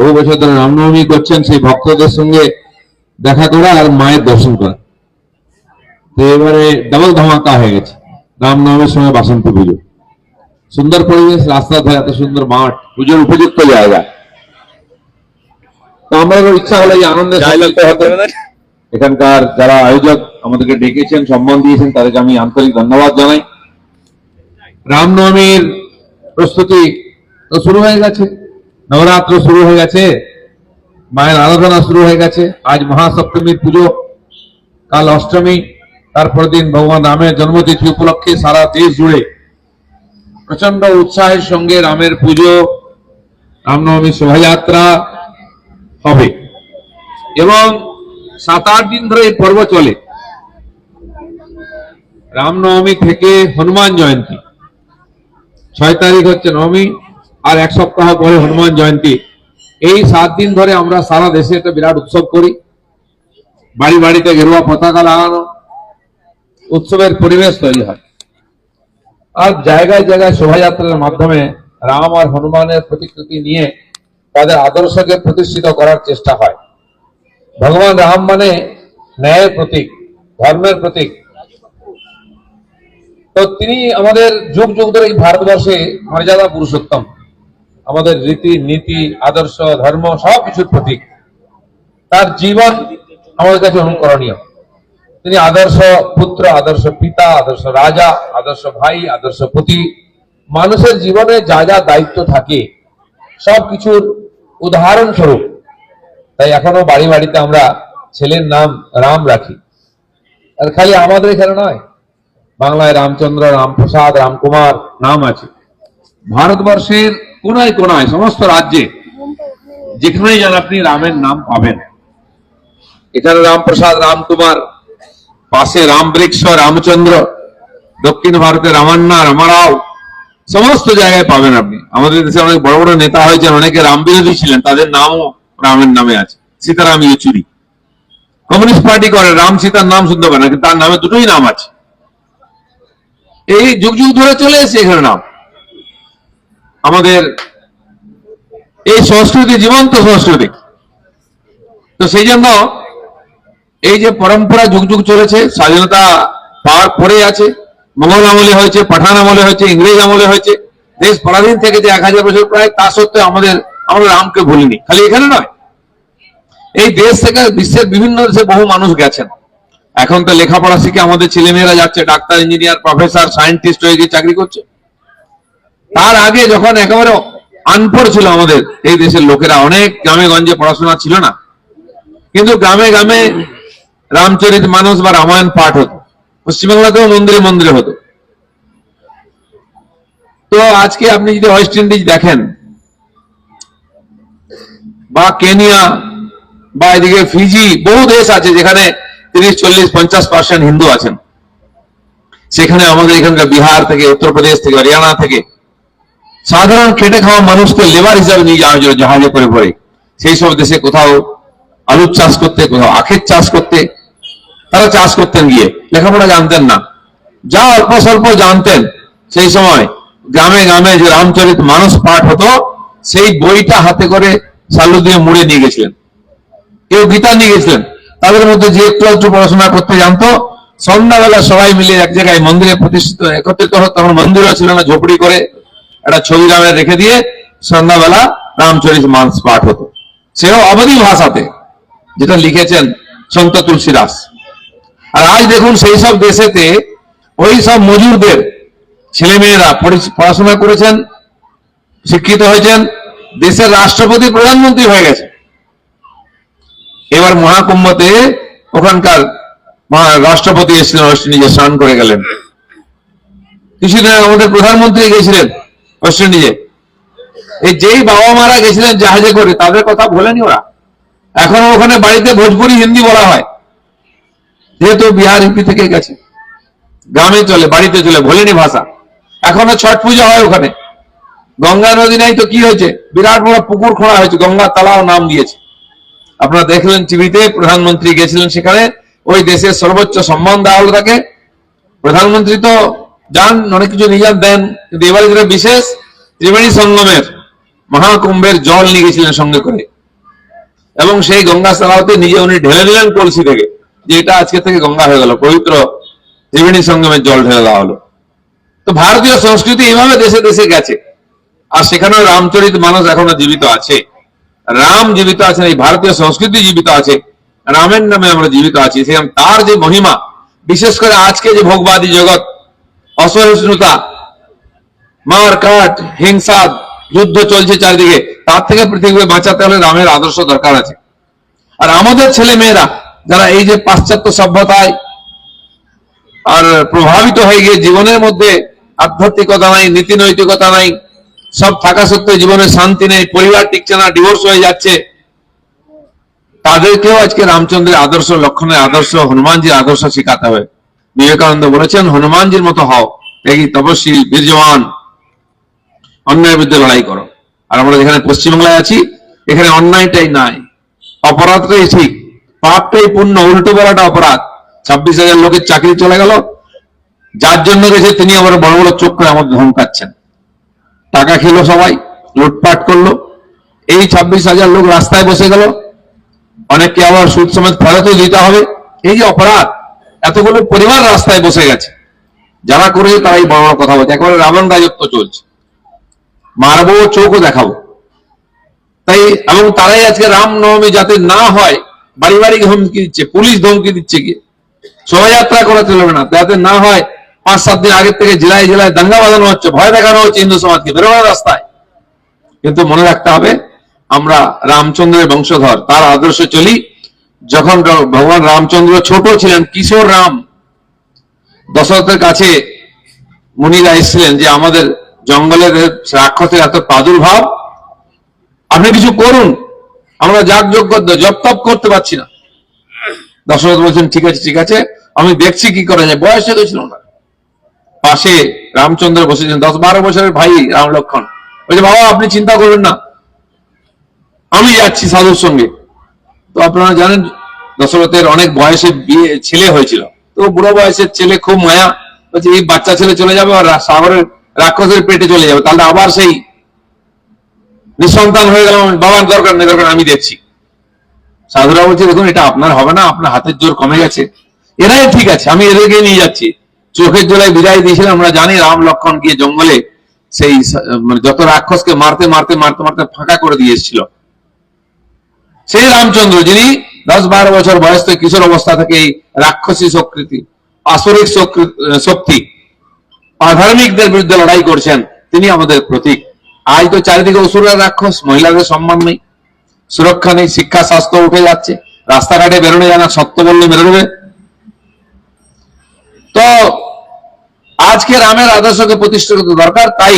বহু বছর ধরে রামনবমী করছেন সেই ভক্তদের সঙ্গে দেখা করা আর মায়ের দর্শন করা। তো এবারে ডাবল ধামাকা হয়ে গেছে রামনবমীর সময় বাসন্তী পুজো। সুন্দর পরিবেশ রাস্তার ধারে এত সুন্দর মাঠ পুজোর উপযুক্ত জায়গা। তো আমাদের ইচ্ছা হলো এই সাইলেন্ট এখানকার যারা আয়োজক আমাদেরকে ডেকেছেন সম্মান দিয়েছেন তাদেরকে আমি আন্তরিক ধন্যবাদ জানাই। রামনবমীর প্রস্তুতি তো শুরু হয়ে গেছে। নবরাত্র শুরু হয়ে গেছে। মায়ের আরাধনা শুরু হয়ে গেছে। আজ মহাসপ্তমীর পুজো। কাল অষ্টমী। তারপর দিন ভগবান রামের জন্মতিথি উপলক্ষে সারা দেশ জুড়ে প্রচণ্ড উৎসাহের সঙ্গে রামের পুজো রামনবমী শোভাযাত্রা হবে। এবং সাত আট দিন ধরে এই পর্ব চলে। রামনবমী থেকে হনুমান জয়ন্তী। ছয় তারিখ হচ্ছে নবমী। আর এক সপ্তাহ পরে হনুমান জয়ন্তী। এই সাত দিন ধরে আমরা সারা দেশে একটা বিরাট উৎসব করি। বাড়ি বাড়িতে গেরুয়া পতাকা লাগানো, উৎসবের পরিবেশ তৈরি হয়। আর জায়গায় জায়গায় শোভাযাত্রার মাধ্যমে রাম আর হনুমানের প্রতিকৃতি নিয়ে তাদের আদর্শকে প্রতিষ্ঠিত করার চেষ্টা হয়। ভগবান রাম মানে ন্যায়ের প্রতীক, ধর্মের প্রতীক। তো তিনি আমাদের যুগ যুগ ধরে এই ভারতবর্ষে মর্যাদা পুরুষোত্তম। আমাদের রীতি, নীতি, আদর্শ, ধর্ম সবকিছুর প্রতীক। তার জীবন আমাদের কাছে অনুকরণীয় তিনি আদর্শ পুত্র, আদর্শ পিতা, আদর্শ রাজা, আদর্শ ভাই, আদর্শ পতি, মানুষের জীবনে যা যা দায়িত্ব থাকে, সবকিছুর উদাহরণস্বরূপ। তাই এখনও বাড়ি বাড়িতে আমরা ছেলের নাম রাম রাখি। আর খালি আমাদের এখানে নয়, বাংলায় রামচন্দ্র, রামপ্রসাদ, রামকুমার নাম আছে। ভারতবর্ষের কোনায় কোনায়, সমস্ত রাজ্যে। যেখানেই যান আপনি রামের নাম পাবেন। এখানে রামপ্রসাদ রামকুমার, পাশে রামবৃক্ষ, রামচন্দ্র, দক্ষিণ ভারতে রামান্না, রামারাও, সমস্ত জায়গায় পাবেন আপনি। আমাদের দেশে অনেক বড় বড় নেতা হয়েছেন, অনেকে রাম বিরোধী ছিলেন, তাদের নামও রামের নামে আছে। সীতারাম ইয়েচুরি। কমিউনিস্ট পার্টি করে, রাম সীতার নাম শুনতে পারে না তার নামে দুটোই নাম আছে। এই যুগ যুগ ধরে চলে এসেছে এখানে নাম। আমাদের এই সংস্কৃতি জীবন্ত সংস্কৃতি। তো সেই জন্য এই যে পরম্পরা যুগ যুগ চলেছে, স্বাধীনতা পাওয়ার পরে আছে মোগল আমলে হয়েছে, পাঠান আমলে হয়েছে, ইংরেজ আমলে হয়েছে, দেশ পরাধীন থেকে যে এক হাজার বছর প্রায়, তা সত্ত্বেও আমাদের, আমরা রামকে ভুলিনি, খালি এখানে নয়। এই দেশ থেকে বিশ্বের বিভিন্ন দেশে বহু মানুষ গেছেন। এখন তো লেখাপড়া শিখে আমাদের ছেলেমেয়েরা যাচ্ছে, ডাক্তার, ইঞ্জিনিয়ার, প্রফেসর, সায়েন্টিস্ট হয়ে গিয়ে চাকরি করছে। তার আগে যখন একেবারে আনপড় ছিল আমাদের, এই দেশের লোকেরা অনেক গ্রামে গঞ্জে পড়াশোনা ছিল না। কিন্তু গ্রামে গ্রামে রামচরিত মানুষ বা রামায়ণ পাঠ হতো। পশ্চিমবাংলাতেও মন্দিরে মন্দিরে হতো। তো আজকে আপনি যদি ওয়েস্ট ইন্ডিজ দেখেন, বা কেনিয়া, বা এদিকে ফিজি, বহু দেশ আছে যেখানে তিরিশ, চল্লিশ, পঞ্চাশ পার্সেন্ট হিন্দু আছেন। সেখানে আমাদের এখানকার বিহার থেকে, উত্তরপ্রদেশ থেকে, হরিয়ানা থেকে সাধারণ খেটে খাওয়া মানুষকে লেবার হিসাবে নিয়ে যাওয়া হয়েছিল জাহাজে করে পরে সেই সব দেশে কোথাও আলুর চাষ করতে, কোথাও আখের চাষ করতে, তারা চাষ করতেন গিয়ে। লেখাপড়া জানতেন না। যা অল্প স্বল্প জানতেন, সেই সময় গ্রামে গ্রামে যে রামচরিত মানুষ পাঠ হতো, সেই বইটা হাতে করে সালু দিয়ে মুড়ে নিয়ে গেছিলেন। কেউ গীতা নিয়ে গেছিলেন। তাদের মধ্যে যে একটু একটু পড়াশোনা করতে জানতো, সন্ধ্যাবেলা সবাই মিলে এক জায়গায় মন্দিরে প্রতিষ্ঠিত, একত্রিত হতো, তখন মন্দিরও ছিল না, ঝোপড়ি করে একটা ছবি রামের রেখে দিয়ে সন্ধ্যাবেলা রামচরিত মানস পাঠ হতো। সেও অবধি ভাষাতে, যেটা লিখেছেন সন্ত তুলসী দাস আর আজ দেখুন সেই সব দেশেতে ওই সব মজুরদের ছেলেমেয়েরা পড়ি- পড়াশোনা করেছেন, শিক্ষিত হয়েছেন, দেশের রাষ্ট্রপতি, প্রধানমন্ত্রী হয়ে গেছে এবার মহাকুম্ভতে ওখানকার রাষ্ট্রপতি এসেছিলেন ওয়েস্ট ইন্ডিজে স্নান করে গেলেন। কিছুদিন আমাদের প্রধানমন্ত্রী গেছিলেন ওয়েস্ট ইন্ডিজে এই যেই বাবা মারা গেছিলেন জাহাজে করে, তাদের কথা ভোলেনি ওরা? এখনও ওখানে বাড়িতে ভোজপুরি হিন্দি বলা হয়। যেহেতু বিহার ইউপি থেকে গেছে। গ্রামে চলে, বাড়িতে চলে, ভোলেনি ভাষা। এখনও ছট পুজো হয় ওখানে। গঙ্গা নদী নাই তো কি হয়েছে? বিরাট বড় পুকুর খোঁড়া হয়েছে, গঙ্গা তালাও নাম দিয়েছে। আপনারা দেখলেন টিভিতে, প্রধানমন্ত্রী গেছিলেন সেখানে, ওই দেশের সর্বোচ্চ সম্মান দেওয়া হলো তাকে। প্রধানমন্ত্রী তো যান, অনেক কিছু যান দেন। কিন্তু এবারে যেটা বিশেষ, ত্রিবেণী সঙ্গমের মহাকুম্ভের জল নিয়ে গেছিলেন সঙ্গে করে। এবং সেই গঙ্গা স্নানাতে নিজে উনি ঢেলে দিলেন কলসি থেকে, যে এটা আজকে থেকে গঙ্গা হয়ে গেল, পবিত্র ত্রিবেণী সঙ্গমের জল ঢেলে দেওয়া হলো। তো ভারতীয় সংস্কৃতি এইভাবে দেশে দেশে গেছে। আর সেখানেও রামচরিত মানুষ এখনও জীবিত আছে। রাম জীবিত আছেন, এই ভারতীয় সংস্কৃতি জীবিত আছে। রামের নামে আমরা জীবিত আছি। সেখানে তার যে মহিমা, বিশেষ করে আজকে যে ভোগবাদী জগৎ অসহিষ্ণুতা, মার, কাট, হিংসা, যুদ্ধ চলছে চারিদিকে। তার থেকে পৃথিবীকে বাঁচাতে হলে রামের আদর্শ দরকার আছে। আর আমাদের ছেলে মেয়েরা, যারা এই যে পাশ্চাত্য সভ্যতায় আর প্রভাবিত হয়ে গিয়ে জীবনের মধ্যে আধ্যাত্মিকতা নাই, নীতি নৈতিকতা নাই, সব থাকা সত্ত্বেও জীবনে শান্তি নেই, পরিবার টিকছে না ডিভোর্স হয়ে যাচ্ছে, তাদেরকেও আজকে রামচন্দ্রের আদর্শ লক্ষণের আদর্শ, হনুমানজির আদর্শ শেখাতে হবে। বিবেকানন্দ বলেছেন, হনুমানজির মতো হও এই তপস্বী বীর্যমান অন্যায়ের বিরুদ্ধে লড়াই করো। আর আমরা যেখানে পশ্চিমবাংলায় আছি, এখানে অন্যায়টাই নাই। অপরাধটাই ঠিক। পাপটাই পূর্ণ, উল্টো বলাটা অপরাধ। ছাব্বিশ হাজার লোকের চাকরি চলে গেল। যার জন্য গেছে তিনি আবার বড় বড় চোখ করে আমাদের ধমকাচ্ছেন টাকা খেলো সবাই, লুটপাট করল। এই ছাব্বিশ হাজার লোক রাস্তায় বসে গেল। অনেককে আবার সুদ সমেত ফেরতও দিতে হবে। এই যে অপরাধ এতগুলো পরিবার রাস্তায় বসে গেছে। যারা করেছে তারাই বড় বড় কথা বলছে। একেবারে রাবণ রাজত্ব চলছে। মারবো, চোখও দেখাবো। তাই, এবং তারাই আজকে রাম নবমী যাতে না হয় বাড়ি বাড়ি ধমকি দিচ্ছে, পুলিশ ধমকি দিচ্ছে কি শোভাযাত্রা করা চলবে না। যাতে না হয়, পাঁচ সাত দিন আগের থেকে জেলায় জেলায় দাঙ্গা বাঁধানো হচ্ছে, ভয় দেখানো হচ্ছে হিন্দু সমাজকে। বেরোনো রাস্তায়। কিন্তু মনে রাখতে হবে, আমরা রামচন্দ্রের বংশধর, তার আদর্শে চলি। যখন ভগবান রামচন্দ্র ছোট ছিলেন, কিশোর রাম দশরথের কাছে মুনিরা এসেছিলেন যে আমাদের জঙ্গলের রাক্ষসের এত প্রাদুর্ভাব, আপনি কিছু করুন। আমরা যাগ যোগ্য জপ তপ করতে পারছি না। দশরথ বলছেন, ঠিক আছে ঠিক আছে, আমি দেখছি কি করা যায়। বয়স তো ছিল না। পাশে রামচন্দ্র বসেছেন দশ বারো বছরের ভাই রাম লক্ষণ বলছে, বাবা, আপনি চিন্তা করবেন না। আমি যাচ্ছি সাধুর সঙ্গে। তো আপনারা জানেন, দশরথের অনেক বয়সে বিয়ে, ছেলে হয়েছিল। তো বুড়ো বয়সের ছেলে খুব মায়া, বলছে, এই বাচ্চা ছেলে চলে যাবে আর সাগরের রাক্ষসের পেটে চলে যাবে। তাহলে আবার সেই নিঃসন্তান হয়ে গেলাম, বাবার দরকার, নেই দরকার, আমি দেখছি। সাধুরা বলছে, দেখুন, এটা আপনার হবে না, আপনার হাতের জোর কমে গেছে। এরাই ঠিক আছে, আমি এদেরকে নিয়ে যাচ্ছি। চোখের জোড়ায় বিদায় দিয়েছিলাম, আমরা জানি রাম লক্ষণ গিয়ে জঙ্গলে সেই মানে যত রাক্ষসকে মারতে মারতে মারতে মারতে ফাঁকা করে দিয়ে এসেছিল। সেই রামচন্দ্র যিনি দশ বারো বছর বয়স থেকে কিশোর অবস্থা থেকে এই রাক্ষসী শকৃতি, আসরিক শক্তি অধার্মিকদের বিরুদ্ধে লড়াই করছেন, তিনি আমাদের প্রতীক। আজ তো চারিদিকে অসুরের রাক্ষস, মহিলাদের সম্মান নেই, সুরক্ষা নেই, শিক্ষা, স্বাস্থ্য উঠে যাচ্ছে, রাস্তাঘাটে বেরোনো যায় না, সত্য বললে বেরোবে। তো আজকে রামের আদর্শকে প্রতিষ্ঠা করতে দরকার, তাই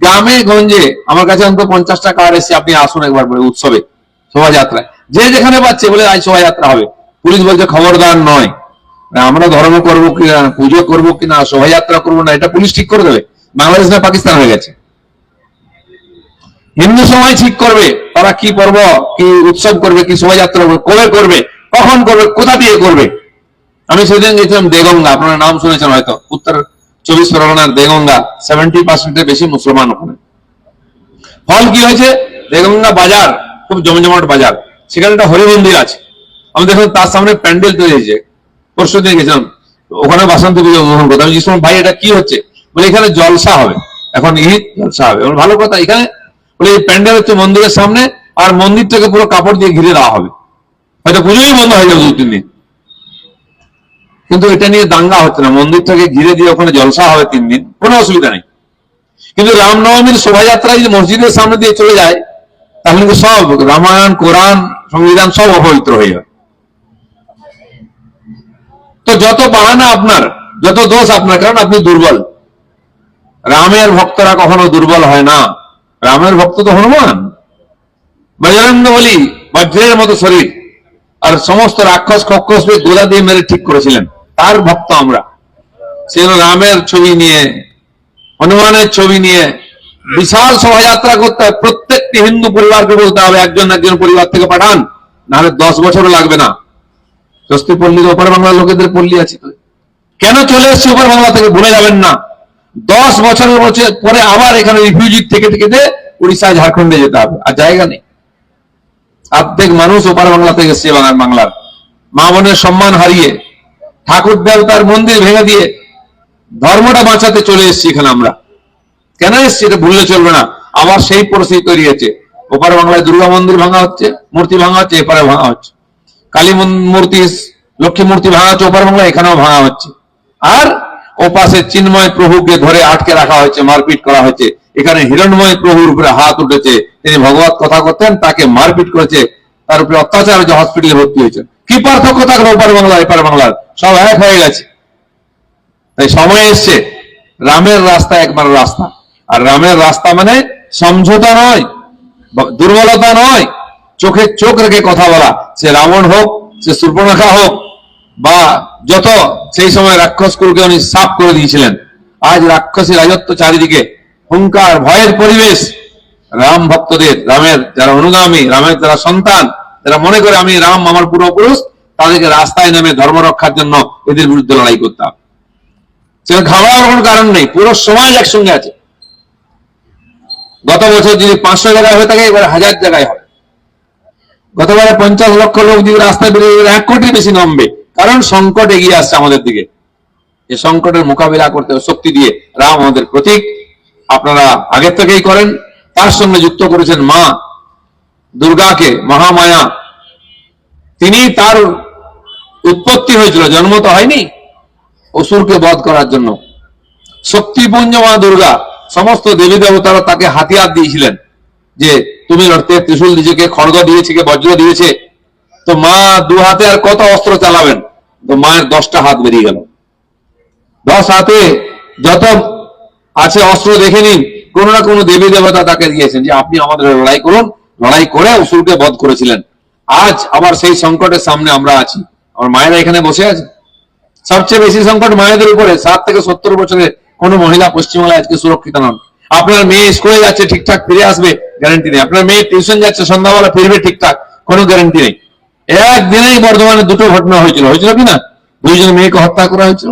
গ্রামে গঞ্জে আমার কাছে অন্তত পঞ্চাশটা কার্ড এসে আপনি আসুন একবার উৎসবে। শোভাযাত্রায় যে যেখানে পাচ্ছে বলে আজ শোভাযাত্রা হবে। পুলিশ বলছে খবরদার নয়। আমরা ধর্ম করব কিনা, পুজো করব কিনা, শোভাযাত্রা করব না, এটা পুলিশ ঠিক করে দেবে। বাংলাদেশ না পাকিস্তান হয়ে গেছে। হিন্দু সমাজ ঠিক করবে। তারা কি পর্ব, কি উৎসব করবে, কি শোভাযাত্রা করবে, কবে করবে, কখন করবে, কোথা দিয়ে করবে? আমি সেদিন গেছিলাম দেগঙ্গা, আপনারা নাম শুনেছেন হয়তো। উত্তর চব্বিশ পরগনার দেগঙ্গা সেভেন্টি পার্সেন্টের বেশি মুসলমান ওখানে। ফল কি হয়েছে? দেগঙ্গা বাজার। খুব জমজমাট বাজার। সেখানে একটা হরি মন্দির আছে। আমি দেখলাম তার সামনে প্যান্ডেল তৈরি হয়েছে। পরশু দিন গেছিলাম। ওখানে বাসন্তী পুজো উদ্বোধন করতে। আমি জিজ্ঞেস ভাই, এটা কি হচ্ছে? বলে, এখানে জলসা হবে। এখন ঈদ জলসা হবে। ভালো কথা। এখানে বলে, এই প্যান্ডেল হচ্ছে মন্দিরের সামনে আর মন্দিরটাকে পুরো কাপড় দিয়ে ঘিরে দেওয়া হবে। হয়তো পুজোই বন্ধ হয়ে যাবে দু, তিন দিন। কিন্তু এটা নিয়ে দাঙ্গা হচ্ছে না। মন্দিরটাকে ঘিরে দিয়ে ওখানে জলসা হবে তিন দিন। কোনো অসুবিধা নেই। কিন্তু রামনবমীর শোভাযাত্রা যদি মসজিদের সামনে দিয়ে চলে যায় তাহলে কিন্তু সব রামায়ণ, কোরআন, সংবিধান সব অপবিত্র হয়ে যাবে। তো যত বাহানা আপনার, যত দোষ আপনার, কারণ আপনি দুর্বল। রামের ভক্তরা কখনো দুর্বল হয় না। রামের ভক্ত তো হনুমান। বজরঙ্গ বলি বজ্রের মতো শরীর। আর সমস্ত রাক্ষস খক্ষসকে গোলা দিয়ে মেরে ঠিক করেছিলেন। তার ভক্ত আমরা। সেজন্য রামের ছবি নিয়ে, হনুমানের ছবি নিয়ে বিশাল শোভাযাত্রা করতে হয়। প্রত্যেকটি হিন্দু পরিবারকে বলতে হবে, একজন একজন পরিবার থেকে পাঠান, নাহলে দশ বছরও লাগবে না। স্বস্তি পল্লী ওপার বাংলার লোকেদের পল্লী আছে তো কেন চলে এসছে ওপার বাংলা থেকে ভুলে যাবেন না। দশ বছরের বছর পরে আবার এখানে রিফিউজি থেকে থেকে উড়িষ্যা ঝাড়খণ্ডে যেতে হবে, আর জায়গা নেই। অর্ধেক মানুষ ওপার বাংলা থেকে এসছে বাংলার বাংলার। মা বোনের সম্মান হারিয়ে, ঠাকুর দেবতার মন্দির ভেঙে দিয়ে ধর্মটা বাঁচাতে চলে এসেছি এখানে আমরা। কেন এসছি এটা ভুললে চলবে না? আবার সেই পরিস্থিতি তৈরি হয়েছে। ওপার বাংলায় দুর্গা মন্দির ভাঙা হচ্ছে, মূর্তি ভাঙা হচ্ছে, এপারে ভাঙা হচ্ছে। কালী মূর্তি, লক্ষ্মী মূর্তি ভাঙা হচ্ছে, ওপার বাংলায় এখানেও ভাঙা হচ্ছে। আর ওপাশে চিন্ময় প্রভুকে ধরে আটকে রাখা হয়েছে, মারপিট করা হয়েছে। এখানে হিরণময় প্রভুর উপরে হাত উঠেছে। তিনি ভগবত কথা করতেন, তাকে মারপিট করেছে। তার উপরে অত্যাচার হয়েছে, হসপিটালে ভর্তি হয়েছে। কি পার্থক্য থাকল ওপার বাংলা এপার বাংলার? সব এক হয়ে গেছে। তাই সময় এসছে। রামের রাস্তা একবার রাস্তা। আর রামের রাস্তা মানে সমঝোতা নয় দুর্বলতা নয়। চোখে চোখ রেখে কথা বলা, সে রাবণ হোক, সে সূর্পনাখা হোক, বা যত সেই সময় রাক্ষসকুলকে উনি সাফ করে দিয়েছিলেন। আজ রাক্ষসী রাজত্ব চারিদিকে হুঙ্কার ভয়ের পরিবেশ। রাম ভক্তদের, রামের যারা অনুগামী, রামের যারা সন্তান, যারা মনে করে আমি রাম, আমার পূর্বপুরুষ, তাদেরকে রাস্তায় নেমে ধর্ম রক্ষার জন্য এদের বিরুদ্ধে লড়াই করতাম। সেখানে ঘাবড়ানোর কোনো কারণ নেই, পুরো সমাজ একসঙ্গে আছে। গত বছর যদি পাঁচশো জায়গায় হয়ে থাকে, এবার হাজার জায়গায় হবে। গতবারে পঞ্চাশ লক্ষ লোক যদি রাস্তায় বেরিয়ে এক কোটির বেশি নামবে। কারণ সংকট এগিয়ে আসছে আমাদের দিকে। এই সংকটের মোকাবিলা করতে শক্তি দিয়ে। রাম আমাদের প্রতীক। আপনারা আগের থেকেই করেন। তার সঙ্গে যুক্ত করেছেন মা দুর্গাকে, মহামায়া। তিনি তার উৎপত্তি হয়েছিল, জন্ম তো হয়নি। অসুরকে বধ করার জন্য। শক্তিপুঞ্জ মা দুর্গা। সমস্ত দেবী দেবতারা তাকে হাতিয়ার দিয়েছিলেন যে তুমি লড়তে ত্রিশূল নিজেকে খড়গ দিয়েছে কে বজ্র দিয়েছে। তো মা দু হাতে আর কত অস্ত্র চালাবেন? তো মায়ের দশটা হাত বেরিয়ে গেল। দশ হাতে যত আছে অস্ত্র দেখে নিন, কোন না কোনো দেবী দেবতা তাকে দিয়েছেন যে আপনি আমাদের লড়াই করুন, লড়াই করে অসুরকে বধ করেছিলেন। আজ আবার সেই সংকটের সামনে আমরা আছি। আমার মায়েরা এখানে বসে আছে। সবচেয়ে বেশি সংকট মায়েদের উপরে, সাত থেকে সত্তর বছরের কোনো মহিলা পশ্চিমবাংলায় আজকে সুরক্ষিত নন। আপনার মেয়ে স্কুলে যাচ্ছে, ঠিকঠাক ফিরে আসবে গ্যারান্টি নেই। আপনার মেয়ে টিউশন যাচ্ছে, সন্ধ্যাবেলা ফিরবে, ঠিকঠাক, কোনো গ্যারান্টি নেই। একদিনেই বর্ধমানে দুটো ঘটনা হয়েছিল। হয়েছিল কি না? দুইজন মেয়েকে হত্যা করা হয়েছিল।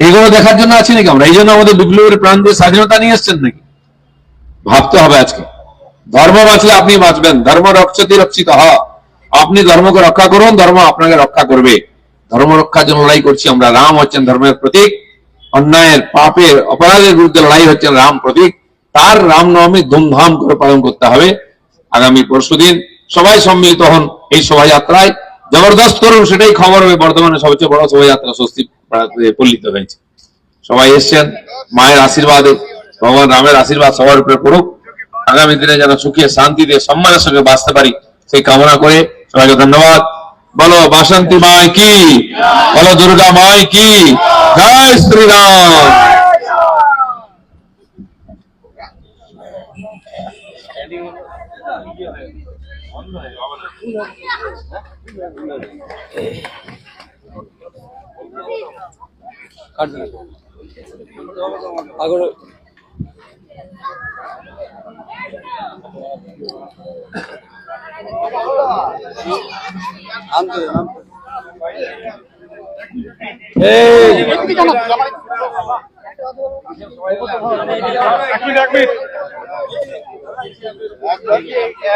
এগুলো দেখার জন্য আছি নাকি আমরা? এই জন্য আমাদের বিপ্লবের প্রাণ দিয়ে স্বাধীনতা নিয়ে এসছেন নাকি? ভাবতে হবে আজকে। ধর্ম বাঁচলে আপনি বাঁচবেন। ধর্ম রক্ষতি রক্ষিত হ আপনি ধর্মকে রক্ষা করুন, ধর্ম আপনাকে রক্ষা করবে। ধর্ম রক্ষার জন্য লড়াই করছি আমরা। রাম হচ্ছেন ধর্মের প্রতীক। অন্যায়ের পাপের অপরাধের বিরুদ্ধে লড়াই হচ্ছেন রাম প্রতীক। তার রামনবমী ধুমধাম করে পালন করতে হবে। আগামী পরশুদিন সবাই সম্মিলিত হন এই শোভাযাত্রায়। জবরদস্ত করুন, সেটাই খবর হবে। বর্ধমানে সবচেয়ে বড় শোভাযাত্রা স্বস্তি পল্লিত হয়েছে। সবাই এসছেন, মায়ের আশীর্বাদে, ভগবান রামের আশীর্বাদ সবার উপরে পড়ুক। আগামী দিনে যেন সুখে, শান্তিতে, সম্মানের সঙ্গে বাঁচতে পারি সেই কামনা করে সবাইকে ধন্যবাদ। বলো বাসন্তী মায় কি? বলো দুর্গা মায় কি? জয় শ্রীরাম।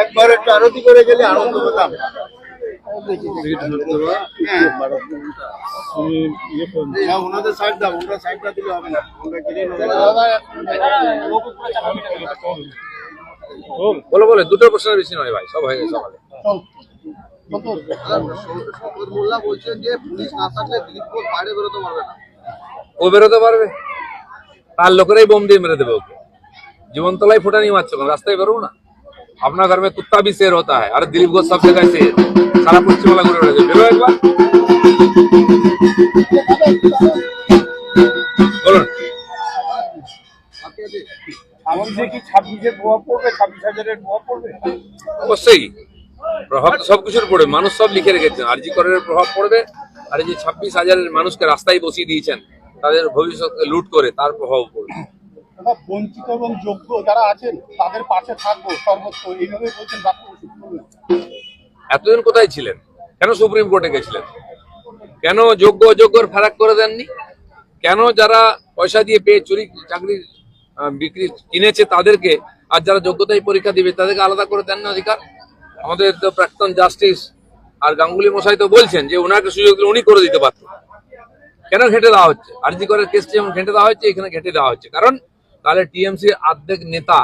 একবার একটু আরতি করে গেলে আনন্দ পেতাম। বলো বলো, দুটো প্রশ্নের বেশি নয় ভাই, সব হয়ে গেছে সকালে। থাকলে বেরোতে পারবে না ও বেরোতে পারবে? তার লোকেরাই বোম দিয়ে মেরে দেবে ওকে। জীবনতলায় ফোটা নিয়ে মারছো? রাস্তায় বেরো না? अपना घर में कुत्ता भी शेर होता है। अरे दिलीप घोष सब जगह शेर। सारा वाला एक बार। অবশ্যই প্রভাব সবকিছুর পড়বে মানুষ সব লিখে রেখেছেন আর করের প্রভাব পড়বে আর যে ছাব্বিশ হাজারের মানুষকে রাস্তায় বসিয়ে দিয়েছেন তাদের ভবিষ্যৎ লুট করে তার প্রভাব পড়বে দাদা বঞ্চিত এবং যোগ্য যারা আছেন, তাদের পাশে থাকব সর্বত্র। এইভাবে বলছেন এতদিন কোথায় ছিলেন? কেন সুপ্রিম কোর্টে গেছিলেন? কেন যোগ্য অযোগ্যর ফারাক করে দেননি? কেন যারা পয়সা দিয়ে পেয়ে চুরি, চাকরি বিক্রি কিনেছে তাদেরকে, আর যারা যোগ্যতায় পরীক্ষা দিবে, তাদেরকে আলাদা করে দেন না অধিকার? আমাদের তো প্রাক্তন জাস্টিস আর গাঙ্গুলি মশাই তো বলছেন যে ওনাকে সুযোগ দিলে উনি করে দিতে পারতেন। কেন ঘেঁটে দেওয়া হচ্ছে? আরজি করের কেস যেমন ঘেঁটে দেওয়া হচ্ছে, এখানে ঘেঁটে দেওয়া হচ্ছে। কারণ তাহলে টিএমসি অর্ধেক নেতা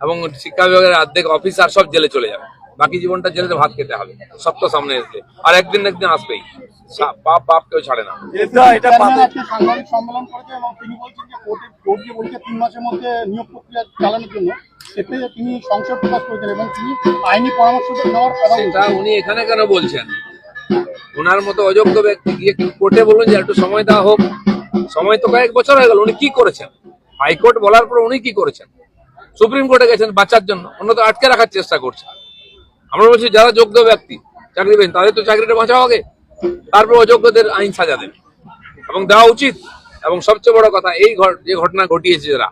এবং শিক্ষা বিভাগের অর্ধেক অফিসার সব জেলে চলে যাবে। বাকি জীবনটা জেলেতে ভাত খেতে হবে। সত্য সামনে এসে আর একদিন না একদিন আসবেই। পাপ পাপ কেউ ছাড়ে না। এটা এটা চেয়ারম্যান পাবে আজকে সাংবাদিক সম্মেলন করেছে এবং তিনি বলছেন যে কোর্টে কোর্ট যে বলছে তিন মাসের মধ্যে নিয়োগ প্রক্রিয়া চালানোর জন্য। এতে তিনি সংশয় প্রকাশ করেছেন এবং তিনি আইনি পরামর্শ নেওয়ার কথা সেটা উনি এখানে কেন বলছেন? ওনার মতো অযোগ্য ব্যক্তি গিয়ে কোর্টে বলুন যে একটু সময় দেওয়া হোক। সময় তো কয়েক বছর হয়ে গেল। উনি কি করেছেন? হাইকোর্ট বলার পর উনি কি করেছেন? সুপ্রিম কোর্টে গেছেন বাঁচার জন্য। অন্য তো আটকে রাখার চেষ্টা করছে। আমরা বলছি, যারা যোগ্য ব্যক্তি, চাকরি পেয়েছেন, তাদের তো চাকরিটা বাঁচাও আগে। তারপর অযোগ্যদের আইন সাজা দেবে। এবং দেওয়া উচিত। এবং সবচেয়ে বড় কথা, এই যে ঘটনা ঘটিয়েছে যারা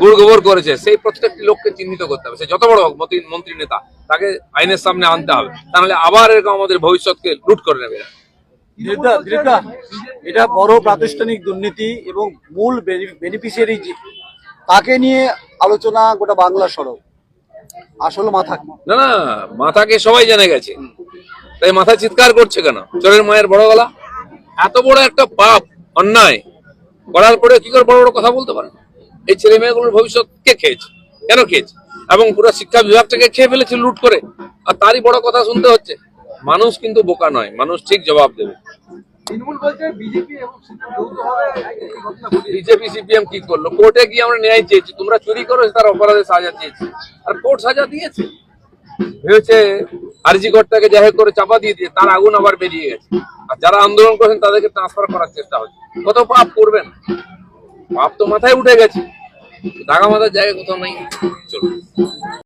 গুড় গোবর করেছে, সেই প্রত্যেকটি লোককে চিহ্নিত করতে হবে। সে যত বড় হোক মন্ত্রী- নেতা, তাকে আইনের সামনে আনতে হবে। তাহলে আবার এরকম আমাদের ভবিষ্যৎকে লুট করে নেবে এটা বড় প্রাতিষ্ঠানিক দুর্নীতি এবং মূল বেনিফিশিয়ারি তাকে নিয়ে আলোচনা গোটা বাংলা সড়ক। আসল মাথা না না, মাথাকে সবাই জেনে গেছে। তাই মাথা চিৎকার করছে কেন? চোরের মায়ের বড় গলা? এত বড় একটা পাপ, অন্যায়, করার পরে কি করে বড় বড় কথা বলতে পারে এই ছেলে মেয়েগুলোর ভবিষ্যৎ কে খেয়েছে? কেন খেয়েছে? এবং পুরো শিক্ষা বিভাগটাকে খেয়ে ফেলেছে লুট করে? আর তারই বড় কথা শুনতে হচ্ছে। মানুষ কিন্তু বোকা নয় মানুষ ঠিক জবাব দেবে। বিজেপি সিপিএম কি করল? কোর্টে গিয়ে আমরা ন্যায় চেয়েছি তোমরা চুরি করো তার অপরাধে সাজা চেয়েছি। আর কোর্ট সাজা দিয়েছে। ভেবেছে আরজি যাই হোক করে চাপা দিয়ে দিয়ে তার আগুন আবার বেরিয়ে গেছে। আর যারা আন্দোলন করেছেন তাদেরকে ট্রান্সফার করার চেষ্টা হচ্ছে। কত পাপ করবেন? পাপ তো মাথায় উঠে গেছে। দাগা মাথার জায়গা কোথাও নেই। চলুন।